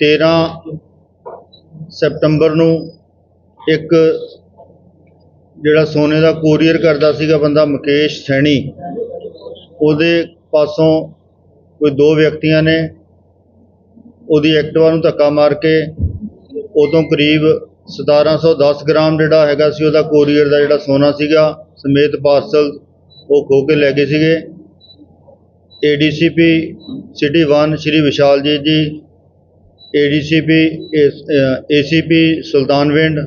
13 September ਨੂੰ ਇੱਕ ਜਿਹੜਾ ਸੋਨੇ ਦਾ ਕੋਰੀਅਰ ਕਰਦਾ ਸੀਗਾ ਬੰਦਾ ਮੁਕੇਸ਼ ਸੈਣੀ, ਉਹਦੇ ਪਾਸੋਂ ਕੋਈ ਦੋ ਵਿਅਕਤੀਆਂ ਨੇ ਉਹਦੀ ਐਕਟਿਵਾ ਨੂੰ ਧੱਕਾ ਮਾਰ ਕੇ ਉਦੋਂ ਕਰੀਬ 1710 ਗ੍ਰਾਮ ਜਿਹੜਾ ਹੈਗਾ ਸੀ ਉਹਦਾ ਕੋਰੀਅਰ ਦਾ ਜਿਹੜਾ ਸੋਨਾ ਸੀਗਾ ਸਮੇਤ ਪਾਰਸਲ ਉਹ ਖੋ ਕੇ ਲੈ ਗਏ ਸੀਗੇ। ਏਡੀਸੀਪੀ ਸਿਟੀ 1 ਸ਼੍ਰੀ ਵਿਸ਼ਾਲ ਜੀ ਜੀ ਏਡੀਸੀਪੀ ਏਸੀਪੀ ਸੁਲਤਾਨਵਿੰਡ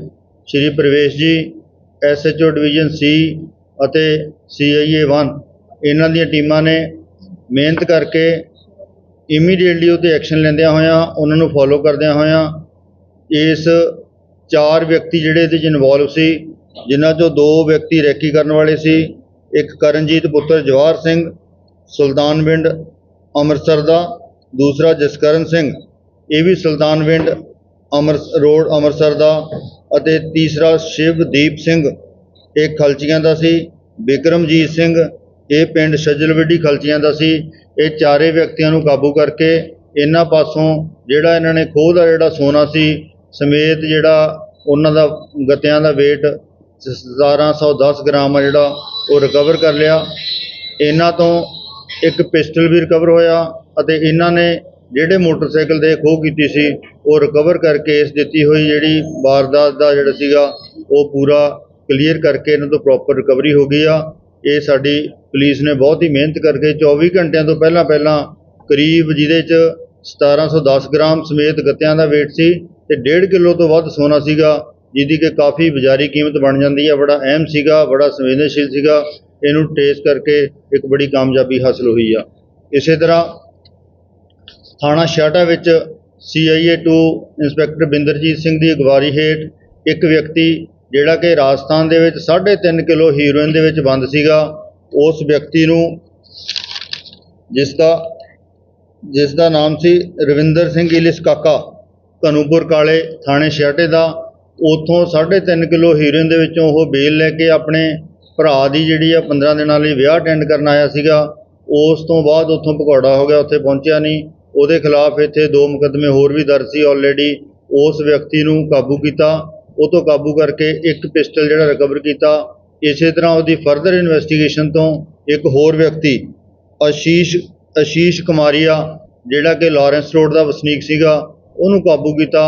ਸ਼੍ਰੀ ਪ੍ਰਵੇਸ਼ ਜੀ, ਐਸਐਚਓ ਡਿਵੀਜ਼ਨ ਸੀ ਅਤੇ ਸੀਆਈਏ 1 ਇਹਨਾਂ ਦੀਆਂ ਟੀਮਾਂ ਨੇ ਮਿਹਨਤ ਕਰਕੇ ਇਮੀਡੀਏਟਲੀ ਉਹਤੇ ਐਕਸ਼ਨ ਲੈਂਦਿਆਂ ਹੋਇਆਂ ਉਹਨਾਂ ਨੂੰ ਫੋਲੋ ਕਰਦਿਆਂ ਹੋਇਆਂ ਇਸ ਚਾਰ ਵਿਅਕਤੀ ਜਿਹੜੇ ਇਹਦੇ 'ਚ ਇਨਵੋਲਵ ਸੀ, ਜਿਨ੍ਹਾਂ 'ਚੋਂ ਦੋ ਵਿਅਕਤੀ ਰੈਕੀ ਕਰਨ ਵਾਲੇ ਸੀ, ਇੱਕ ਕਰਨਜੀਤ ਪੁੱਤਰ ਜਵਾਹਰ ਸਿੰਘ ਸੁਲਤਾਨਵਿੰਡ ਅੰਮ੍ਰਿਤਸਰ ਦਾ, ਦੂਸਰਾ ਜਸਕਰਨ ਸਿੰਘ। ਇਹ ਵੀ ਸੁਲਤਾਨਵਿੰਡ ਅੰਮ੍ਰਿਤ ਰੋਡ ਅੰਮ੍ਰਿਤਸਰ ਦਾ ਅਤੇ ਤੀਸਰਾ ਸ਼ਿਵਦੀਪ ਸਿੰਘ, ਇਹ ਖਲਚੀਆਂ ਦਾ ਸੀ। ਬਿਕਰਮਜੀਤ ਸਿੰਘ, ਇਹ ਪਿੰਡ ਛੱਜਲਵਿੱਡੀ ਖਲਚੀਆਂ ਦਾ ਸੀ। ਇਹ ਚਾਰੇ ਵਿਅਕਤੀਆਂ ਨੂੰ ਕਾਬੂ ਕਰਕੇ ਇਹਨਾਂ ਪਾਸੋਂ ਜਿਹੜਾ ਇਹਨਾਂ ਨੇ ਖੋਹ ਦਾ ਜਿਹੜਾ ਸੋਨਾ ਸੀ, ਸਮੇਤ ਜਿਹੜਾ ਉਹਨਾਂ ਦਾ ਗੱਤਿਆਂ ਦਾ weight 1710 ਗ੍ਰਾਮ ਆ ਜਿਹੜਾ, ਉਹ ਰਿਕਵਰ ਕਰ ਲਿਆ। ਇਹਨਾਂ ਤੋਂ ਇੱਕ ਪਿਸਟਲ ਵੀ ਰਿਕਵਰ ਹੋਇਆ ਅਤੇ ਇਹਨਾਂ ਨੇ ਜਿਹੜੇ ਮੋਟਰਸਾਈਕਲ ਦੇ ਖੋਹ ਕੀਤੀ ਸੀ, ਉਹ ਰਿਕਵਰ ਕਰਕੇ ਇਸ ਦਿੱਤੀ ਹੋਈ ਜਿਹੜੀ ਵਾਰਦਾਤ ਦਾ ਜਿਹੜਾ ਸੀਗਾ, ਉਹ ਪੂਰਾ ਕਲੀਅਰ ਕਰਕੇ ਇਹਨਾਂ ਤੋਂ ਪ੍ਰੋਪਰ ਰਿਕਵਰੀ ਹੋ ਗਈ ਆ। ਇਹ ਸਾਡੀ ਪੁਲਿਸ ਨੇ ਬਹੁਤ ਹੀ ਮਿਹਨਤ ਕਰਕੇ 24 ਘੰਟਿਆਂ ਤੋਂ ਪਹਿਲਾਂ ਪਹਿਲਾਂ ਕਰੀਬ ਜਿਹਦੇ 'ਚ 1710 ਗ੍ਰਾਮ ਸਮੇਤ ਗੱਤਿਆਂ ਦਾ weight ਸੀ ਤੇ 1.5 ਕਿਲੋ ਤੋਂ ਵੱਧ ਸੋਨਾ ਸੀਗਾ, ਜਿਹਦੀ ਕਿ ਕਾਫੀ ਬਾਜ਼ਾਰੀ ਕੀਮਤ ਬਣ ਜਾਂਦੀ ਹੈ ਬੜਾ ਅਹਿਮ ਸੀਗਾ, ਬੜਾ ਸੰਵੇਦਨਸ਼ੀਲ ਸੀਗਾ। ਇਹਨੂੰ ਟੇਸ ਕਰਕੇ ਇੱਕ ਬੜੀ ਕਾਮਯਾਬੀ ਹਾਸਲ ਹੋਈ ਆ। ਇਸੇ ਤਰ੍ਹਾਂ ਥਾਣਾ ਛਾਟਾ ਵਿੱਚ ਸੀਆਈਏ 2 ਇੰਸਪੈਕਟਰ ਬਿੰਦਰਜੀਤ ਸਿੰਘ ਦੀ ਅਗਵਾਈ ਹੇਠ ਇੱਕ ਵਿਅਕਤੀ ਜਿਹੜਾ ਕਿ ਰਾਜਸਥਾਨ ਦੇ ਵਿੱਚ 3.5 ਕਿਲੋ ਹੀਰੋਇਨ ਦੇ ਵਿੱਚ ਬੰਦ ਸੀਗਾ, ਉਸ ਵਿਅਕਤੀ ਨੂੰ ਜਿਸ ਦਾ ਜਿਸ ਦਾ ਨਾਮ ਸੀ ਰਵਿੰਦਰ ਸਿੰਘ ਇਲਿਸ ਕਾਕਾ ਕਨੂਪੁਰ ਕਾਲੇ ਥਾਣੇ ਛਾਟੇ ਦਾ, ਉਥੋਂ 3.5 ਕਿਲੋ ਹੀਰੋਇਨ ਦੇ ਵਿੱਚੋਂ ਉਹ ਬੇਲ ਲੈ ਕੇ ਆਪਣੇ ਭਰਾ ਦੀ ਜਿਹੜੀ ਆ 15 ਦਿਨਾਂ ਲਈ ਵਿਆਹ ਅਟੈਂਡ ਕਰਨ ਆਇਆ ਸੀਗਾ, ਉਸ ਤੋਂ ਬਾਅਦ ਉੱਥੋਂ ਭਗੌੜਾ ਹੋ ਗਿਆ, ਉੱਥੇ ਪਹੁੰਚਿਆ ਨਹੀਂ। ਉਹਦੇ ਖਿਲਾਫ ਇੱਥੇ ਦੋ ਮੁਕੱਦਮੇ ਹੋਰ ਵੀ ਦਰਜ ਸੀ ਆਲਰੇਡੀ ਉਸ ਵਿਅਕਤੀ ਨੂੰ ਕਾਬੂ ਕੀਤਾ, ਉਹ ਤੋਂ ਕਾਬੂ ਕਰਕੇ ਇੱਕ ਪਿਸਟਲ ਜਿਹੜਾ ਰਿਕਵਰ ਕੀਤਾ। ਇਸੇ ਤਰ੍ਹਾਂ ਉਹਦੀ ਫਰਦਰ ਇਨਵੈਸਟੀਗੇਸ਼ਨ ਤੋਂ ਇੱਕ ਹੋਰ ਵਿਅਕਤੀ ਆਸ਼ੀਸ਼ ਆਸ਼ੀਸ਼ ਕੁਮਾਰੀਆ, ਜਿਹੜਾ ਕਿ ਲਾਰੈਂਸ ਰੋਡ ਦਾ ਵਸਨੀਕ ਸੀਗਾ, ਉਹਨੂੰ ਕਾਬੂ ਕੀਤਾ।